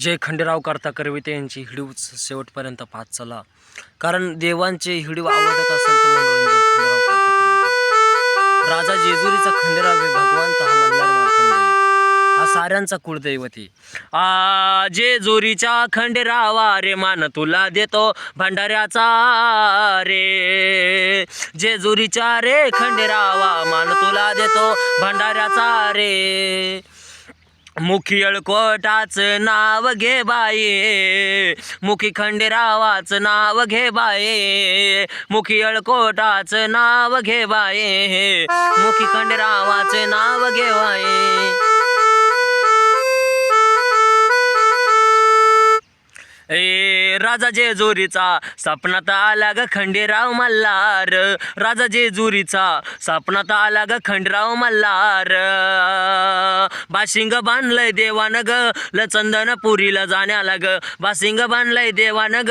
जय खंडेराव करता करविते यांची हिडीव शेवटपर्यंत पाहत चला. कारण देवांचे हिडीव आवडत असेल तर मनोरंजन खंडेराव करता राजा जेजुरीचा खंडेराव हे भगवंत हा मल्हार मार्कंडेय. हा साऱ्यांचा कुळदैवती आ जेजुरीचा खंडेरावा रे मान तुला देतो भंडाऱ्याचा रे. जेजुरीचा रे खंडेरावा मान तुला देतो भंडाऱ्याचा रे. मुखियळकोटाच नाव घे बाये. मुखी खंडेरावाच नाव घे बाये. मुखियळकोटाच नाव घे बाये. मुखी खंडेरावाचे नाव घे बाये. ए राजा जेजुरीचा सपनात आला ग खंडेराव मल्हार. राजा जेजुरीचा सपनात आला ग खंडेराव मल्हार. बाशिंग बांधलंय देवानं ग ल चंदनपुरीला जाण्याला ग. बाशिंग बांधलंय देवानं ग.